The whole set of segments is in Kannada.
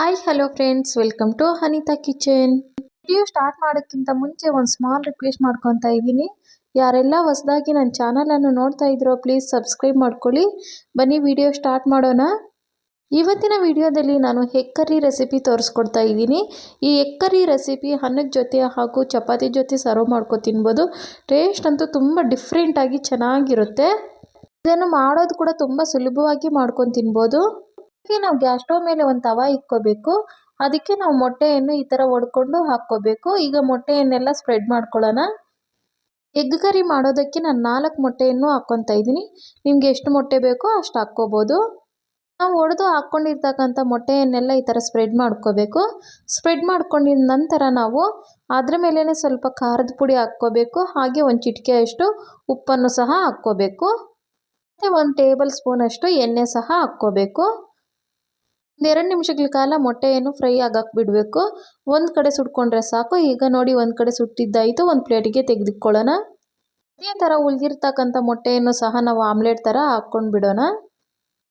Hi hello friends welcome to Anita kitchen video start ಮಾಡೋಕ್ಕಿಂತ ಮುಂಚೆ ಒಂದು ಸ್ಮಾಲ್ ರಿಕ್ವೆಸ್ಟ್ ಮಾಡ್ಕೊತಾ ಇದ್ದೀನಿ. ಯಾರೆಲ್ಲ ಹೊಸದಾಗಿ ನನ್ನ ಚಾನಲನ್ನು ನೋಡ್ತಾ ಇದ್ರೋ ಪ್ಲೀಸ್ ಸಬ್ಸ್ಕ್ರೈಬ್ ಮಾಡ್ಕೊಳ್ಳಿ. ಬನ್ನಿ ವಿಡಿಯೋ ಸ್ಟಾರ್ಟ್ ಮಾಡೋಣ. ಇವತ್ತಿನ ವಿಡಿಯೋದಲ್ಲಿ ನಾನು ಹೆಕ್ಕರಿ ಕರಿ ರೆಸಿಪಿ ತೋರಿಸ್ಕೊಡ್ತಾ ಇದ್ದೀನಿ. ಈ ಎಗ್ ಕರಿ ರೆಸಿಪಿ ಅನ್ನದ ಜೊತೆ ಹಾಗೂ ಚಪಾತಿ ಜೊತೆ ಸರ್ವ್ ಮಾಡ್ಕೊ ತಿನ್ಬೋದು. ಟೇಸ್ಟ್ ಅಂತೂ ತುಂಬ ಡಿಫ್ರೆಂಟಾಗಿ ಚೆನ್ನಾಗಿರುತ್ತೆ. ಇದನ್ನು ಮಾಡೋದು ಕೂಡ ತುಂಬ ಸುಲಭವಾಗಿ ಮಾಡ್ಕೊಂಡು ತಿನ್ಬೋದು. ಅದಕ್ಕೆ ನಾವು ಗ್ಯಾಸ್ ಸ್ಟವ್ ಮೇಲೆ ಒಂದು ತವ ಇಕ್ಕೋಬೇಕು. ಅದಕ್ಕೆ ನಾವು ಮೊಟ್ಟೆಯನ್ನು ಈ ಥರ ಒಡ್ಕೊಂಡು ಹಾಕ್ಕೋಬೇಕು. ಈಗ ಮೊಟ್ಟೆಯನ್ನೆಲ್ಲ ಸ್ಪ್ರೆಡ್ ಮಾಡ್ಕೊಳ್ಳೋಣ. ಎಗ್ ಕರಿ ಮಾಡೋದಕ್ಕೆ ನಾನು ನಾಲ್ಕು ಮೊಟ್ಟೆಯನ್ನು ಹಾಕ್ಕೊತಾ ಇದ್ದೀನಿ. ನಿಮ್ಗೆ ಎಷ್ಟು ಮೊಟ್ಟೆ ಬೇಕೋ ಅಷ್ಟು ಹಾಕ್ಕೋಬೋದು. ನಾವು ಒಡೆದು ಹಾಕ್ಕೊಂಡಿರ್ತಕ್ಕಂಥ ಮೊಟ್ಟೆಯನ್ನೆಲ್ಲ ಈ ಥರ ಸ್ಪ್ರೆಡ್ ಮಾಡ್ಕೋಬೇಕು. ಸ್ಪ್ರೆಡ್ ಮಾಡ್ಕೊಂಡಿದ ನಂತರ ನಾವು ಅದರ ಮೇಲೇ ಸ್ವಲ್ಪ ಖಾರದ ಪುಡಿ ಹಾಕ್ಕೋಬೇಕು. ಹಾಗೆ ಒಂದು ಚಿಟಿಕೆ ಅಷ್ಟು ಉಪ್ಪನ್ನು ಸಹ ಹಾಕ್ಕೋಬೇಕು. ಮತ್ತು ಒಂದು ಟೇಬಲ್ ಸ್ಪೂನಷ್ಟು ಎಣ್ಣೆ ಸಹ ಹಾಕ್ಕೋಬೇಕು. ಎರಡು ನಿಮಿಷಗಳ ಕಾಲ ಮೊಟ್ಟೆಯನ್ನು ಫ್ರೈ ಆಗಕ್ಕೆ ಬಿಡಬೇಕು. ಒಂದು ಕಡೆ ಸುಟ್ಕೊಂಡ್ರೆ ಸಾಕು. ಈಗ ನೋಡಿ, ಒಂದು ಕಡೆ ಸುಟ್ಟಿದ್ದಾಯಿತು ಒಂದು ಪ್ಲೇಟಿಗೆ ತೆಗೆದುಕೊಳ್ಳೋಣ. ಅದೇ ಥರ ಉಳಿದಿರ್ತಕ್ಕಂಥ ಮೊಟ್ಟೆಯನ್ನು ಸಹ ನಾವು ಆಮ್ಲೆಟ್ ಥರ ಹಾಕ್ಕೊಂಡು ಬಿಡೋಣ.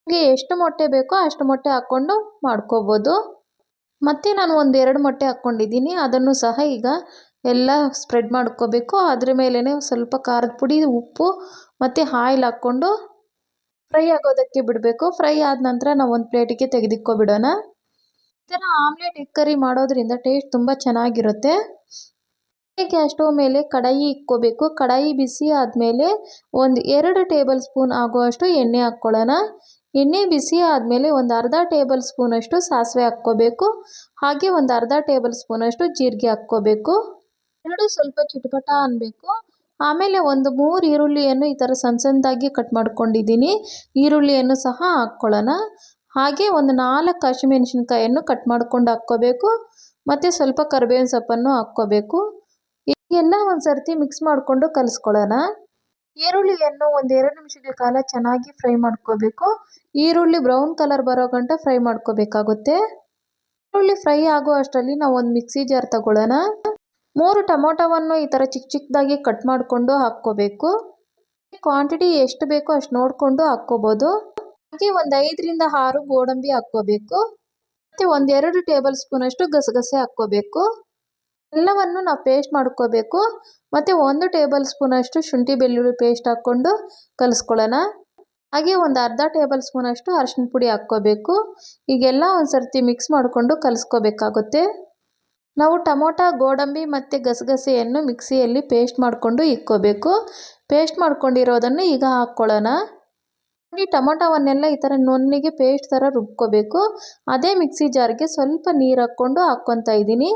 ನಿಮಗೆ ಎಷ್ಟು ಮೊಟ್ಟೆ ಬೇಕೋ ಅಷ್ಟು ಮೊಟ್ಟೆ ಹಾಕ್ಕೊಂಡು ಮಾಡ್ಕೋಬೋದು. ಮತ್ತು ನಾನು ಒಂದು ಎರಡು ಮೊಟ್ಟೆ ಹಾಕ್ಕೊಂಡಿದ್ದೀನಿ. ಅದನ್ನು ಸಹ ಈಗ ಎಲ್ಲ ಸ್ಪ್ರೆಡ್ ಮಾಡ್ಕೋಬೇಕು. ಅದ್ರ ಮೇಲೇ ಸ್ವಲ್ಪ ಖಾರದ ಪುಡಿ, ಉಪ್ಪು ಮತ್ತು ಆಯಿಲ್ ಹಾಕ್ಕೊಂಡು ಫ್ರೈ ಆಗೋದಕ್ಕೆ ಬಿಡಬೇಕು. ಫ್ರೈ ಆದ ನಂತರ ನಾವು ಒಂದು ಪ್ಲೇಟಿಗೆ ತೆಗೆದಿಕ್ಕೊಬಿಡೋಣ ಈ ಥರ ಆಮ್ಲೆಟ್ ಎಗ್ ಕರಿ ಮಾಡೋದ್ರಿಂದ ಟೇಸ್ಟ್ ತುಂಬ ಚೆನ್ನಾಗಿರುತ್ತೆ. ಗ್ಯಾಸ್ ಸ್ಟವ್ ಮೇಲೆ ಕಡಾಯಿ ಇಕ್ಕೋಬೇಕು ಕಡಾಯಿ ಬಿಸಿ ಆದಮೇಲೆ ಒಂದು ಎರಡು ಟೇಬಲ್ ಸ್ಪೂನ್ ಆಗುವಷ್ಟು ಎಣ್ಣೆ ಹಾಕ್ಕೊಳ್ಳೋಣ. ಎಣ್ಣೆ ಬಿಸಿ ಆದಮೇಲೆ ಒಂದು ಅರ್ಧ ಟೇಬಲ್ ಸ್ಪೂನಷ್ಟು ಸಾಸಿವೆ ಹಾಕ್ಕೋಬೇಕು. ಹಾಗೆ ಒಂದು ಅರ್ಧ ಟೇಬಲ್ ಸ್ಪೂನಷ್ಟು ಜೀರಿಗೆ ಹಾಕ್ಕೋಬೇಕು. ಎರಡು ಸ್ವಲ್ಪ ಚಿಟಪಟ ಅನ್ನಬೇಕು ಆಮೇಲೆ ಒಂದು ಮೂರು ಈರುಳ್ಳಿಯನ್ನು ಈ ಥರ ಸಣ್ಣ ಸಣ್ಣದಾಗಿ ಕಟ್ ಮಾಡ್ಕೊಂಡಿದ್ದೀನಿ. ಈರುಳ್ಳಿಯನ್ನು ಸಹ ಹಾಕ್ಕೊಳ್ಳೋಣ. ಹಾಗೆ ಒಂದು ನಾಲ್ಕು ಹಸಿಮೆಣಸಿನ್ಕಾಯನ್ನು ಕಟ್ ಮಾಡಿಕೊಂಡು ಹಾಕ್ಕೋಬೇಕು. ಮತ್ತು ಸ್ವಲ್ಪ ಕರಿಬೇವಿನ ಸೊಪ್ಪನ್ನು ಹಾಕ್ಕೋಬೇಕು. ಎಲ್ಲ ಒಂದು ಸರ್ತಿ ಮಿಕ್ಸ್ ಮಾಡಿಕೊಂಡು ಕಲಿಸ್ಕೊಳ್ಳೋಣ. ಈರುಳ್ಳಿಯನ್ನು ಒಂದು ಎರಡು ನಿಮಿಷಗಳ ಕಾಲ ಚೆನ್ನಾಗಿ ಫ್ರೈ ಮಾಡ್ಕೋಬೇಕು. ಈರುಳ್ಳಿ ಬ್ರೌನ್ ಕಲರ್ ಬರೋ ಗಂಟ ಫ್ರೈ ಮಾಡ್ಕೋಬೇಕಾಗುತ್ತೆ. ಈರುಳ್ಳಿ ಫ್ರೈ ಆಗೋ ಅಷ್ಟರಲ್ಲಿ ನಾವು ಒಂದು ಮಿಕ್ಸಿ ಜಾರ್ ತಗೊಳ್ಳೋಣ. ಮೂರು ಟೊಮೊಟೊವನ್ನು ಈ ಥರ ಚಿಕ್ಕ ಚಿಕ್ಕದಾಗಿ ಕಟ್ ಮಾಡಿಕೊಂಡು ಹಾಕ್ಕೋಬೇಕು. ಕ್ವಾಂಟಿಟಿ ಎಷ್ಟು ಬೇಕೋ ಅಷ್ಟು ನೋಡಿಕೊಂಡು ಹಾಕ್ಕೋಬೋದು. ಹಾಗೆ ಒಂದು ಐದರಿಂದ ಆರು ಗೋಡಂಬಿ ಹಾಕ್ಕೋಬೇಕು. ಮತ್ತು ಒಂದೆರಡು ಟೇಬಲ್ ಸ್ಪೂನಷ್ಟು ಗಸಗಸೆ ಹಾಕ್ಕೋಬೇಕು. ಎಲ್ಲವನ್ನು ನಾವು ಪೇಸ್ಟ್ ಮಾಡ್ಕೋಬೇಕು. ಮತ್ತು ಒಂದು ಟೇಬಲ್ ಸ್ಪೂನಷ್ಟು ಶುಂಠಿ ಬೆಳ್ಳುಳ್ಳಿ ಪೇಸ್ಟ್ ಹಾಕ್ಕೊಂಡು ಕಲಿಸ್ಕೊಳ್ಳೋಣ. ಹಾಗೆ ಒಂದು ಅರ್ಧ ಟೇಬಲ್ ಸ್ಪೂನಷ್ಟು ಅರಶಿನ ಪುಡಿ ಹಾಕ್ಕೋಬೇಕು. ಈಗೆಲ್ಲ ಒಂದು ಸರ್ತಿ ಮಿಕ್ಸ್ ಮಾಡಿಕೊಂಡು ಕಲಿಸ್ಕೋಬೇಕಾಗುತ್ತೆ. ನಾವು ಟೊಮೊಟೊ, ಗೋಡಂಬಿ ಮತ್ತು ಗಸಗಸೆಯನ್ನು ಮಿಕ್ಸಿಯಲ್ಲಿ ಪೇಸ್ಟ್ ಮಾಡಿಕೊಂಡು ಇಕ್ಕೋಬೇಕು. ಪೇಸ್ಟ್ ಮಾಡ್ಕೊಂಡಿರೋದನ್ನು ಈಗ ಹಾಕ್ಕೊಳ್ಳೋಣ. ಈ ಟೊಮೊಟೊವನ್ನೆಲ್ಲ ಈ ಥರ ನೊನ್ನಿಗೆ ಪೇಸ್ಟ್ ಥರ ರುಬ್ಕೋಬೇಕು. ಅದೇ ಮಿಕ್ಸಿ ಜಾರ್ಗೆ ಸ್ವಲ್ಪ ನೀರು ಹಾಕ್ಕೊಂಡು ಹಾಕ್ಕೊತಾ ಇದ್ದೀನಿ.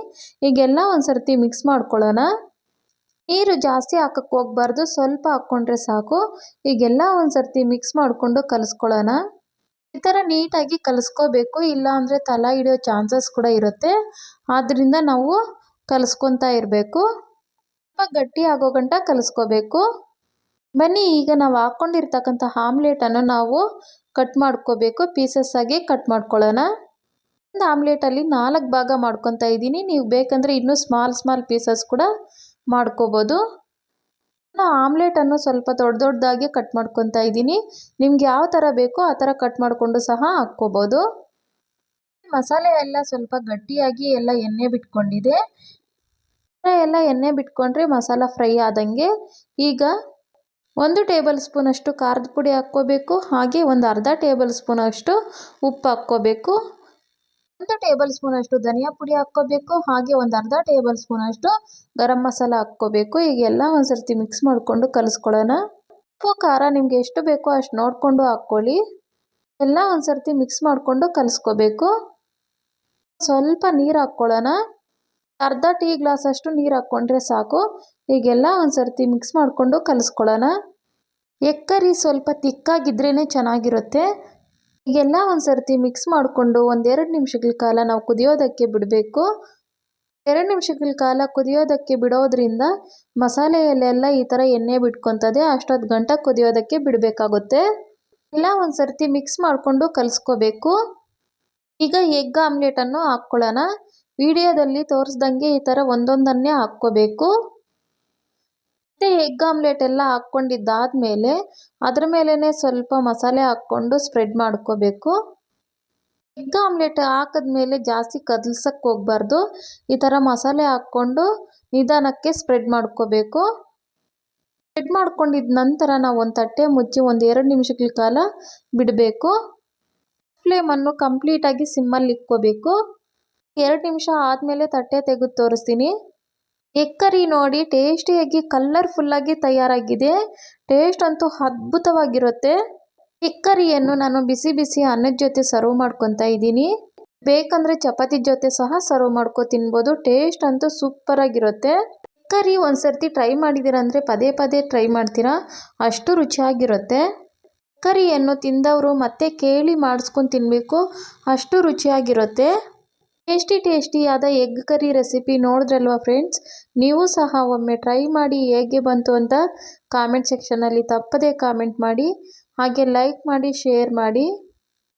ಈಗೆಲ್ಲ ಒಂದು ಸರ್ತಿ ಮಿಕ್ಸ್ ಮಾಡ್ಕೊಳ್ಳೋಣ. ನೀರು ಜಾಸ್ತಿ ಹಾಕಕ್ಕೆ ಹೋಗ್ಬಾರ್ದು. ಸ್ವಲ್ಪ ಹಾಕ್ಕೊಂಡ್ರೆ ಸಾಕು. ಈಗೆಲ್ಲ ಒಂದು ಸರ್ತಿ ಮಿಕ್ಸ್ ಮಾಡಿಕೊಂಡು ಕಲಿಸ್ಕೊಳ್ಳೋಣ. ಈ ಥರ ನೀಟಾಗಿ ಕಲಿಸ್ಕೋಬೇಕು. ಇಲ್ಲ ತಲೆ ತಲ ಹಿಡಿಯೋ ಚಾನ್ಸಸ್ ಕೂಡ ಇರುತ್ತೆ. ಆದ್ದರಿಂದ ನಾವು ಕಲಿಸ್ಕೊತಾ ಇರಬೇಕು. ಸ್ವಲ್ಪ ಗಟ್ಟಿ ಆಗೋ ಗಂಟ ಕಲಿಸ್ಕೋಬೇಕು. ಬನ್ನಿ, ಈಗ ನಾವು ಹಾಕ್ಕೊಂಡಿರ್ತಕ್ಕಂಥ ಆಮ್ಲೆಟನ್ನು ನಾವು ಕಟ್ ಮಾಡ್ಕೋಬೇಕು. ಪೀಸಸ್ ಆಗಿ ಕಟ್ ಮಾಡ್ಕೊಳ್ಳೋಣ. ಒಂದು ಆಮ್ಲೆಟಲ್ಲಿ ನಾಲ್ಕು ಭಾಗ ಮಾಡ್ಕೊತಾ ಇದ್ದೀನಿ. ನೀವು ಬೇಕಂದರೆ ಇನ್ನೂ ಸ್ಮಾಲ್ ಸ್ಮಾಲ್ ಪೀಸಸ್ ಕೂಡ ಮಾಡ್ಕೋಬೋದು. ಆಮ್ಲೆಟನ್ನು ಸ್ವಲ್ಪ ದೊಡ್ಡ ದೊಡ್ಡದಾಗಿ ಕಟ್ ಮಾಡ್ಕೊತಾ ಇದ್ದೀನಿ. ನಿಮ್ಗೆ ಯಾವ ಥರ ಬೇಕೋ ಆ ಥರ ಕಟ್ ಮಾಡಿಕೊಂಡು ಸಹ ಹಾಕ್ಕೋಬೋದು. ಮಸಾಲೆ ಎಲ್ಲ ಸ್ವಲ್ಪ ಗಟ್ಟಿಯಾಗಿ ಎಲ್ಲ ಎಣ್ಣೆ ಬಿಟ್ಕೊಂಡಿದೆ. ಎಲ್ಲ ಎಣ್ಣೆ ಬಿಟ್ಕೊಂಡ್ರೆ ಮಸಾಲ ಫ್ರೈ ಆದಂಗೆ. ಈಗ ಒಂದು ಟೇಬಲ್ ಸ್ಪೂನಷ್ಟು ಖಾರದ ಪುಡಿ ಹಾಕ್ಕೋಬೇಕು. ಹಾಗೆ ಒಂದು ಅರ್ಧ ಟೇಬಲ್ ಸ್ಪೂನಷ್ಟು ಉಪ್ಪು ಹಾಕ್ಕೋಬೇಕು. ಒಂದು ಟೇಬಲ್ ಸ್ಪೂನಷ್ಟು ಧನಿಯಾ ಪುಡಿ ಹಾಕ್ಕೋಬೇಕು, ಹಾಗೆ ಒಂದು ಅರ್ಧ ಟೇಬಲ್ ಸ್ಪೂನಷ್ಟು ಗರಂ ಮಸಾಲ ಹಾಕ್ಕೋಬೇಕು. ಈಗೆಲ್ಲ ಒಂದು ಸರ್ತಿ ಮಿಕ್ಸ್ ಮಾಡಿಕೊಂಡು ಕಲಿಸ್ಕೊಳ್ಳೋಣ. ಉಪ್ಪು, ಖಾರ ನಿಮಗೆ ಎಷ್ಟು ಬೇಕೋ ಅಷ್ಟು ನೋಡಿಕೊಂಡು ಹಾಕ್ಕೊಳ್ಳಿ. ಎಲ್ಲ ಒಂದು ಸರ್ತಿ ಮಿಕ್ಸ್ ಮಾಡಿಕೊಂಡು ಕಲಿಸ್ಕೋಬೇಕು. ಸ್ವಲ್ಪ ನೀರು ಹಾಕ್ಕೊಳ್ಳೋಣ. ಅರ್ಧ ಟೀ ಗ್ಲಾಸ್ ಅಷ್ಟು ನೀರು ಹಾಕ್ಕೊಂಡ್ರೆ ಸಾಕು. ಈಗೆಲ್ಲ ಒಂದು ಸರ್ತಿ ಮಿಕ್ಸ್ ಮಾಡಿಕೊಂಡು ಕಲಿಸ್ಕೊಳ್ಳೋಣ. ಎಕ್ಕರಿ ಸ್ವಲ್ಪ ತಿಕ್ಕಾಗಿದ್ರೇ ಚೆನ್ನಾಗಿರುತ್ತೆ. ಈಗೆಲ್ಲ ಒಂದು ಸರ್ತಿ ಮಿಕ್ಸ್ ಮಾಡಿಕೊಂಡು ಒಂದೆರಡು ನಿಮಿಷಗಳ ಕಾಲ ನಾವು ಕುದಿಯೋದಕ್ಕೆ ಬಿಡಬೇಕು. ಎರಡು ನಿಮಿಷಗಳ ಕಾಲ ಕುದಿಯೋದಕ್ಕೆ ಬಿಡೋದ್ರಿಂದ ಮಸಾಲೆಯಲ್ಲೆಲ್ಲ ಈ ಥರ ಎಣ್ಣೆ ಬಿಟ್ಕೊತದೆ, ಅಷ್ಟೊತ್ತು ಗಂಟ ಕುದಿಯೋದಕ್ಕೆ ಬಿಡಬೇಕಾಗುತ್ತೆ. ಎಲ್ಲ ಒಂದು ಸರ್ತಿ ಮಿಕ್ಸ್ ಮಾಡಿಕೊಂಡು ಕಲಿಸ್ಕೋಬೇಕು. ಈಗ ಎಗ್ ಆಮ್ಲೆಟನ್ನು ಹಾಕ್ಕೊಳ್ಳೋಣ. ವಿಡಿಯೋದಲ್ಲಿ ತೋರಿಸ್ದಂಗೆ ಈ ಥರ ಒಂದೊಂದನ್ನೇ ಹಾಕ್ಕೋಬೇಕು. ಮತ್ತು ಎಗ್ ಆಮ್ಲೆಟ್ ಎಲ್ಲ ಹಾಕ್ಕೊಂಡಿದ್ದಾದಮೇಲೆ ಅದ್ರ ಮೇಲೇ ಸ್ವಲ್ಪ ಮಸಾಲೆ ಹಾಕ್ಕೊಂಡು ಸ್ಪ್ರೆಡ್ ಮಾಡ್ಕೋಬೇಕು. ಎಗ್ ಆಮ್ಲೆಟ್ ಹಾಕಿದ್ಮೇಲೆ ಜಾಸ್ತಿ ಕದಲ್ಸಕ್ಕೆ ಹೋಗ್ಬಾರ್ದು. ಈ ಥರ ಮಸಾಲೆ ಹಾಕ್ಕೊಂಡು ನಿಧಾನಕ್ಕೆ ಸ್ಪ್ರೆಡ್ ಮಾಡ್ಕೋಬೇಕು. ಸ್ಪ್ರೆಡ್ ಮಾಡ್ಕೊಂಡಿದ ನಂತರ ನಾವು ಒಂದು ತಟ್ಟೆ ಮುಚ್ಚಿ ಒಂದು ಎರಡು ನಿಮಿಷಗಳ ಕಾಲ ಬಿಡಬೇಕು. ಫ್ಲೇಮನ್ನು ಕಂಪ್ಲೀಟಾಗಿ ಸಿಮ್ಮಲ್ಲಿ ಇಕ್ಕೋಬೇಕು ಎರಡು ನಿಮಿಷ ಆದಮೇಲೆ ತಟ್ಟೆ ತೆಗೆದು ತೋರಿಸ್ತೀನಿ. ಎಗ್ ಕರಿ ನೋಡಿ ಟೇಸ್ಟಿಯಾಗಿ ಕಲ್ಲರ್ಫುಲ್ಲಾಗಿ ತಯಾರಾಗಿದೆ. ಟೇಸ್ಟ್ ಅಂತೂ ಅದ್ಭುತವಾಗಿರುತ್ತೆ. ಎಗ್ ಕರಿಯನ್ನು ನಾನು ಬಿಸಿ ಬಿಸಿ ಅನ್ನದ ಜೊತೆ ಸರ್ವ್ ಮಾಡ್ಕೊತಾ ಇದ್ದೀನಿ. ಬೇಕಂದರೆ ಚಪಾತಿ ಜೊತೆ ಸಹ ಸರ್ವ್ ಮಾಡ್ಕೊ ತಿನ್ಬೋದು. ಟೇಸ್ಟ್ ಅಂತೂ ಸೂಪರಾಗಿರುತ್ತೆ ಕರಿ ಒಂದು ಸರ್ತಿ ಟ್ರೈ ಮಾಡಿದ್ದೀರ ಅಂದರೆ ಪದೇ ಪದೇ ಟ್ರೈ ಮಾಡ್ತೀರಾ? ಅಷ್ಟು ರುಚಿಯಾಗಿರುತ್ತೆ. ಕರಿಯನ್ನು ತಿಂದವರು ಮತ್ತೆ ಕೇಳಿ ಮಾಡಿಸ್ಕೊಂಡು ತಿನ್ನಬೇಕು ಅಷ್ಟು ರುಚಿಯಾಗಿರುತ್ತೆ. ಟೇಸ್ಟಿ ಟೇಸ್ಟಿಯಾದ ಎಗ್ ಕರಿ ರೆಸಿಪಿ ನೋಡಿದ್ರಲ್ವ ಫ್ರೆಂಡ್ಸ್? ನೀವು ಸಹ ಒಮ್ಮೆ ಟ್ರೈ ಮಾಡಿ ಹೇಗೆ ಬಂತು ಅಂತ ಕಾಮೆಂಟ್ ಸೆಕ್ಷನಲ್ಲಿ ತಪ್ಪದೇ ಕಾಮೆಂಟ್ ಮಾಡಿ, ಹಾಗೆ ಲೈಕ್ ಮಾಡಿ ಶೇರ್ ಮಾಡಿ.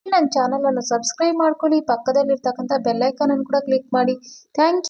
ನನ್ನ ಚಾನಲನ್ನು ಸಬ್ಸ್ಕ್ರೈಬ್ ಮಾಡ್ಕೊಳ್ಳಿ, ಪಕ್ಕದಲ್ಲಿರ್ತಕ್ಕಂಥ ಬೆಲ್ಲೈಕನನ್ನು ಕೂಡ ಕ್ಲಿಕ್ ಮಾಡಿ. ಥ್ಯಾಂಕ್